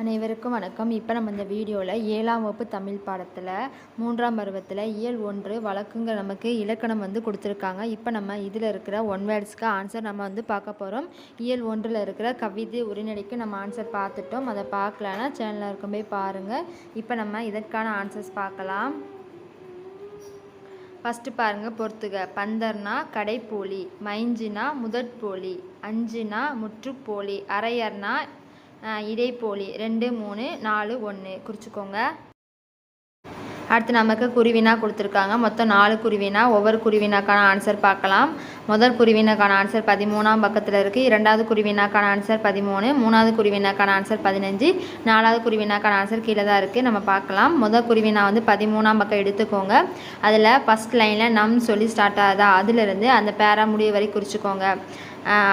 அனைவருக்கும் வணக்கம். இப்போ நம்ம இந்த வீடியோவில் ஏழாம் வகுப்பு தமிழ் பாடத்தில் மூன்றாம் பருவத்தில் இயல் ஒன்று வழக்குங்க நமக்கு இலக்கணம் வந்து கொடுத்துருக்காங்க. இப்போ நம்ம இதில் இருக்கிற ஒன் வேர்ட்ஸ்க்கு ஆன்சர் நம்ம வந்து பார்க்க போகிறோம் இயல் ஒன்றில் இருக்கிற கவிதை உரைநடைக்கு நம்ம ஆன்சர் பார்த்துட்டோம். அதை பார்க்கலன்னா சேனலில் இருக்கும் போய் பாருங்கள் இப்போ நம்ம இதற்கான ஆன்சர்ஸ் பார்க்கலாம். ஃபஸ்ட்டு பாருங்கள் பொறுத்துக. பந்தர்னா கடைப்போலி மைஞ்சினா முதற்போலி அஞ்சுனா முற்றுப்போலி அரையர்னா இடைப்போலி ரெண்டு மூணு நாலு ஒன்று குறிச்சிக்கோங்க. அடுத்து நமக்கு குருவினா கொடுத்துருக்காங்க. மொத்தம் நாலு குருவினா ஒவ்வொரு குருவினாக்கான ஆன்சர் பார்க்கலாம். முதல் குருவினாக்கான ஆன்சர் பதிமூணாம் பக்கத்தில் இருக்குது இரண்டாவது குருவினாக்கான ஆன்சர் பதிமூணு. மூணாவது குருவினாக்கான ஆன்சர் பதினஞ்சு. நாலாவது குருவினாக்கான ஆன்சர் கீழே தான் இருக்குது நம்ம பார்க்கலாம். முதல் குருவினா வந்து பதிமூணாம் பக்கம் எடுத்துக்கோங்க. அதில் ஃபஸ்ட் லைனில் நம் சொல்லி ஸ்டார்ட் ஆகுதா? அதிலிருந்து அந்த பேரா முடிவு வரை குறிச்சிக்கோங்க.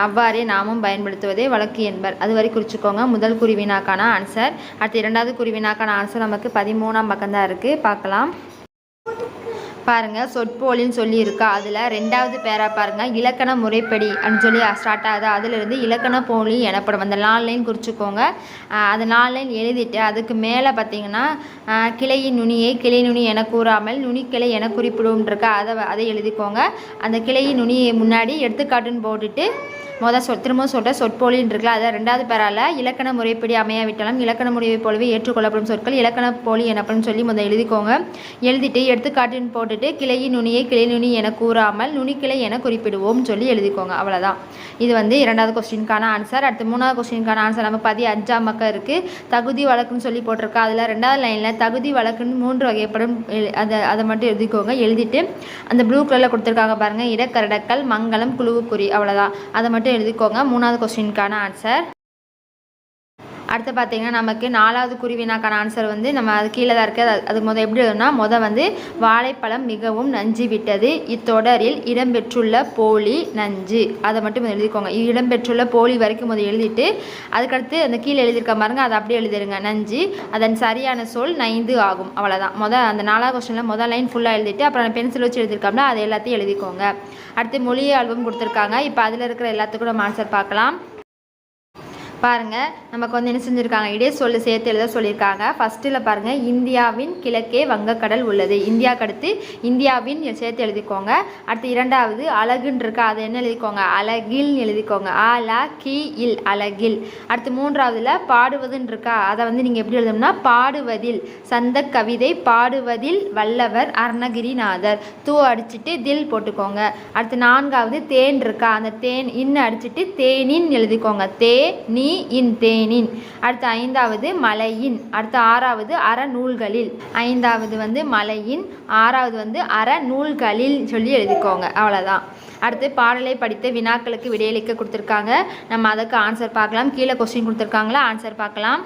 அவ்வாறே நாமும் பயன்படுத்துவதே வழக்கு என்பர். அதுவரை குறிச்சிக்கோங்க. முதல் குருவினாக்கான ஆன்சர் அடுத்து இரண்டாவது குருவினாக்கான ஆன்சர் நமக்கு பதிமூணாம் பக்கம் தான் இருக்குது பார்க்கலாம். பாருங்கள் சொற்போலின்னு சொல்லியிருக்கா. அதில் ரெண்டாவது பேரா பாருங்கள் இலக்கண முறைப்படி அப்படின்னு சொல்லி ஸ்டார்ட் ஆகுது. அதிலிருந்து இலக்கண போலி எனப்படும். அந்த நாலு லைன் குறிச்சிக்கோங்க. அது நாலு லைன் எழுதிட்டு அதுக்கு மேலே பார்த்தீங்கன்னா கிளையின் நுனியை கிளை நுனி என கூறாமல் நுனிக்கிளை என குறிப்பிடும் அதை அதை எழுதிக்கோங்க. அந்த கிளையின் நுனியை முன்னாடி எடுத்துக்காட்டுன்னு போட்டுட்டு மொதல் சொல் திரும்ப சொல்கிற சொற்பொழின்னு இருக்குல்ல அதை ரெண்டாவது பேரால இலக்கண முறைப்படி அமையாவிட்டாலும் இலக்கண முறையை போலவே ஏற்றுக்கொள்ளப்படும் சொற்கள் இலக்கண போலி எனப்படும் சொல்லி முதல் எழுதிக்கோங்க. எழுதிட்டு எடுத்துக்காட்டுன்னு போட்டுட்டு கிளையின் நுனியை கிளை நுனி என கூறாமல் நுனிக்கிளை என குறிப்பிடுவோம் சொல்லி எழுதிக்கோங்க அவ்வளோதான் இது வந்து இரண்டாவது கொஸ்டினுக்கான ஆன்சர் அடுத்து மூணாவது கொஸ்டினுக்கான ஆன்சர் நம்ம பதி அஞ்சாம் பக்கம் இருக்குது தகுதி வழக்குன்னு சொல்லி போட்டிருக்கா. அதில் ரெண்டாவது லைனில் தகுதி வழக்குன்னு மூன்று வகைப்படும் எழு- அதை அதை மட்டும் எழுதிக்கோங்க. எழுதிட்டு அந்த ப்ளூ கலரில் கொடுத்துருக்காங்க பாருங்கள் இடக்கரடக்கல் மங்களம் குழுவுக்குறி அவ்வளோதான் அதை மட்டும் எழுதிக்கோங்க. மூணாவது கொஸ்டினுக்கான ஆன்சர் அடுத்து பார்த்தீங்கன்னா நமக்கு நாலாவது குருவினாக்கான ஆன்சர் வந்து நம்ம அது கீழே தான் இருக்குது அது- அது எப்படி எழுதணும்னா முத வந்து வாழைப்பழம் மிகவும் நஞ்சு விட்டது. இத்தொடரில் இடம்பெற்றுள்ள போலி நஞ்சு. அதை மட்டும் எழுதிக்கோங்க. இடம்பெற்றுள்ள போலி வரைக்கும் முதல் எழுதிட்டு அதுக்கடுத்து அந்த கீழே எழுதியிருக்க பாருங்க அதை அப்படியே எழுதிருங்க. நஞ்சு அதன் சரியான சொல் நைந்து ஆகும். அவ்வளோதான் முத அந்த நாலாவது கொஸ்டினில் முதல் லைன் ஃபுல்லாக எழுதிட்டு அப்புறம் பென்சில் வச்சு எழுதியிருக்கோம்ல அது எல்லாத்தையும் எழுதிக்கோங்க. அடுத்து மொழி ஆல்பம் கொடுத்துருக்காங்க. இப்போ அதில் இருக்கிற எல்லாத்துக்கும் நம்ம ஆன்சர் பார்க்கலாம். பாருங்கள் நமக்கு வந்து என்ன செஞ்சுருக்காங்க? இடே சொல்லு சேர்த்து எழுத சொல்லியிருக்காங்க. ஃபஸ்ட்டில் பாருங்கள் இந்தியாவின் கிழக்கே வங்கக்கடல் உள்ளது. இந்தியாவுக்கு அடுத்து இந்தியாவின் சேர்த்து எழுதிக்கோங்க. அடுத்து இரண்டாவது அழகுன்னு இருக்கா அதை என்ன எழுதிக்கோங்க? அழகில் எழுதிக்கோங்க. ஆலா கி இல் அழகில் அடுத்து மூன்றாவதில் பாடுவதுன்னு இருக்கா அதை வந்து நீங்கள் எப்படி எழுதணும்னா பாடுவதில். சந்த கவிதை பாடுவதில் வல்லவர் அருணகிரிநாதர். தூ அடிச்சிட்டு தில் போட்டுக்கோங்க. அடுத்து நான்காவது தேன் இருக்கா அந்த தேன் இன்னு அடிச்சிட்டு தேனின் எழுதிக்கோங்க. தே நீ இன் தேனின். அடுத்து ஐந்தாவது மலையின். அடுத்து ஆறாவது அறநூல்களில் ஐந்தாவது வந்து மலையின். ஆறாவது வந்து அறநூல்களில் சொல்லி எழுதிக்கோங்க. அவ்வளோதான் அடுத்து பாடலை படித்து வினாக்களுக்கு விடையளிக்க கொடுத்துருக்காங்க. நம்ம அதுக்கு ஆன்சர் பார்க்கலாம். கீழே கொஸ்டின் கொடுத்துருக்காங்களா? ஆன்சர் பார்க்கலாம்.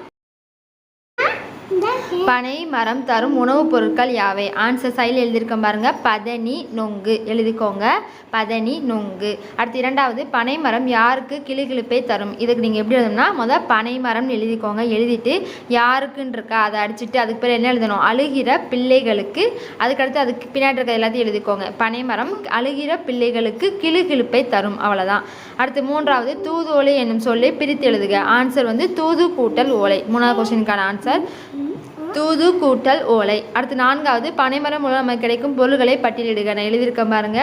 பனை மரம் தரும் உணவுப் பொருட்கள் யாவை? ஆன்சர் சைடில் எழுதியிருக்கோம் பாருங்கள் பதனி நொங்கு. எழுதிக்கோங்க. பதனி நொங்கு. அடுத்து இரண்டாவது பனை மரம் யாருக்கு கிளுகிளுப்பை தரும்? இதுக்கு நீங்கள் எப்படி எழுதணும்னா முதல் பனை மரம்னு எழுதிக்கோங்க. எழுதிட்டு யாருக்குன்னு இருக்கா அதை அடிச்சுட்டு அதுக்கு பேர் என்ன எழுதணும்? அழுகிற பிள்ளைகளுக்கு அதுக்கடுத்து அதுக்கு பின்னாடி இருக்க எல்லாத்தையும் எழுதிக்கோங்க. பனை மரம் அழுகிற பிள்ளைகளுக்கு கிளுகிளுப்பை தரும். அவ்வளோதான் அடுத்து மூன்றாவது தூது ஓலை என்னும் சொல்லை பிரித்து எழுதுக. ஆன்சர் வந்து தூது கூட்டல் ஓலை. மூணாவது கொஸ்டினுக்கான ஆன்சர் தூது கூட்டல் ஓலை. அடுத்து நான்காவது பனைமரம் மூலம் நமக்கு கிடைக்கும் பொருள்களை பட்டியலிடுக. நான் எழுதியிருக்கேன் பாருங்க.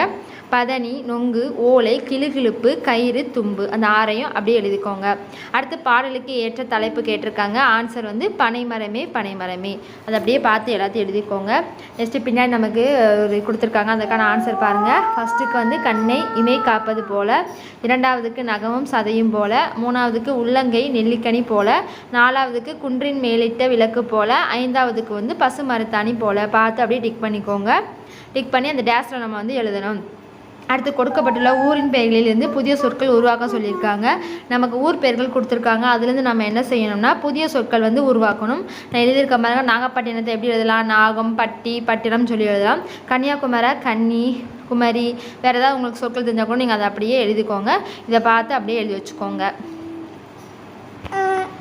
பதனி நொங்கு ஓலை கிளுகிழுப்பு கயிறு தும்பு. அந்த ஆறையும் அப்படியே எழுதிக்கோங்க. அடுத்து பாடலுக்கு ஏற்ற தலைப்பு கேட்டிருக்காங்க. ஆன்சர் வந்து பனைமரமே பனைமரமே. அதை அப்படியே பார்த்து எல்லாத்தையும் எழுதிக்கோங்க. நெக்ஸ்ட்டு பின்னாடி நமக்கு ஒரு கொடுத்துருக்காங்க. அதுக்கான ஆன்சர் பாருங்கள் ஃபஸ்ட்டுக்கு வந்து கண்ணை இமை காப்பது போல. இரண்டாவதுக்கு நகமும் சதையும் போல. மூணாவதுக்கு உள்ளங்கை நெல்லிக்கனி போல. நாலாவதுக்கு குன்றின் மேலிட்ட விளக்கு போல. ஐந்தாவதுக்கு வந்து பசு மரத்தாணி போல் பார்த்து அப்படியே டிக் பண்ணிக்கோங்க. டிக் பண்ணி அந்த டேஸில் நம்ம வந்து எழுதணும். அடுத்து கொடுக்கப்பட்டுள்ள ஊரின் பெயர்களிலிருந்து புதிய சொற்கள் உருவாக்க சொல்லியிருக்காங்க. நமக்கு ஊர் பெயர்கள் கொடுத்துருக்காங்க. அதுலேருந்து நம்ம என்ன செய்யணும்னா புதிய சொற்கள் வந்து உருவாக்கணும். நான் எழுதியிருக்க மாதிரி நாகப்பட்டினத்தை எப்படி எழுதலாம்? நாகம் பட்டி பட்டினம் சொல்லி எழுதலாம். கன்னியாகுமரி கன்னி குமரி வேறு ஏதாவது உங்களுக்கு சொற்கள் தெரிஞ்சால் கூட நீங்கள் அதை அப்படியே எழுதிக்கோங்க. இதை பார்த்து அப்படியே எழுதி வச்சுக்கோங்க.